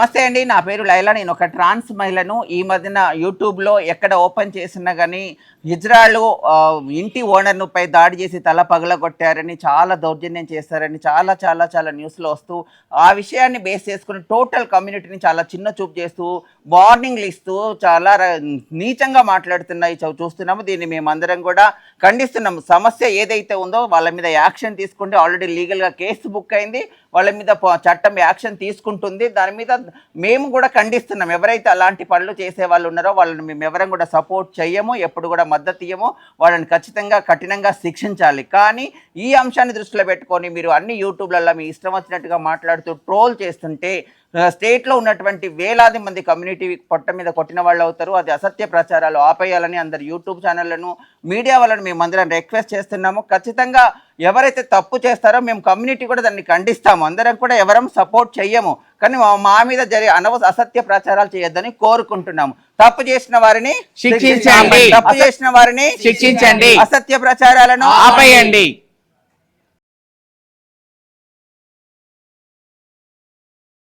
నమస్తే అండి. నా పేరు లైలా. నేను ఒక ట్రాన్స్ మహిళను. ఈ మధ్యన యూట్యూబ్లో ఎక్కడ ఓపెన్ చేసినా కానీ హిజ్రాలు ఇంటి ఓనర్నుపై దాడి చేసి తల పగలగొట్టారని చాలా దౌర్జన్యం చేశారని చాలా చాలా చాలా న్యూస్లో వస్తూ ఆ విషయాన్ని బేస్ చేసుకుని టోటల్ కమ్యూనిటీని చాలా చిన్న చూపు చేస్తూ వార్నింగ్లు ఇస్తూ చాలా నీచంగా మాట్లాడుతున్నాయి. చూస్తున్నాము. దీన్ని మేమందరం కూడా ఖండిస్తున్నాము. సమస్య ఏదైతే ఉందో వాళ్ళ మీద యాక్షన్ తీసుకుంటే ఆల్రెడీ లీగల్గా కేసు బుక్ అయింది. వాళ్ళ మీద చట్టం యాక్షన్ తీసుకుంటుంది. దాని మీద మేము కూడా ఖండిస్తున్నాం. ఎవరైతే అలాంటి పనులు చేసే వాళ్ళు ఉన్నారో వాళ్ళని మేము ఎవరం కూడా సపోర్ట్ చెయ్యము ఎప్పుడు కూడా మద్దతు ఇయ్యము. వాళ్ళని ఖచ్చితంగా కఠినంగా శిక్షించాలి. కానీ ఈ అంశాన్ని దృష్టిలో పెట్టుకొని మీరు అన్ని యూట్యూబ్లలో మీ ఇష్టం వచ్చినట్టుగా మాట్లాడుతూ ట్రోల్ చేస్తుంటే స్టేట్లో ఉన్నటువంటి వేలాది మంది కమ్యూనిటీ పొట్ట మీద కొట్టిన వాళ్ళు అవుతారు. అది అసత్య ప్రచారాలు ఆపేయాలని అందరు యూట్యూబ్ ఛానళ్ళను మీడియా వాళ్ళని మేము అందరం రిక్వెస్ట్ చేస్తున్నాము. ఖచ్చితంగా ఎవరైతే తప్పు చేస్తారో మేము కమ్యూనిటీ కూడా దాన్ని ఖండిస్తాము. అందరం కూడా ఎవరం సపోర్ట్ చెయ్యము. కానీ మా- మీద జరిగే అనవ అసత్య ప్రచారాలు చేయొద్దని కోరుకుంటున్నాము తప్పు చేసిన వారిని శిక్షించండి. తప్పు చేసిన వారిని శిక్షించండి. అసత్య ప్రచారాలను ఆపేయండి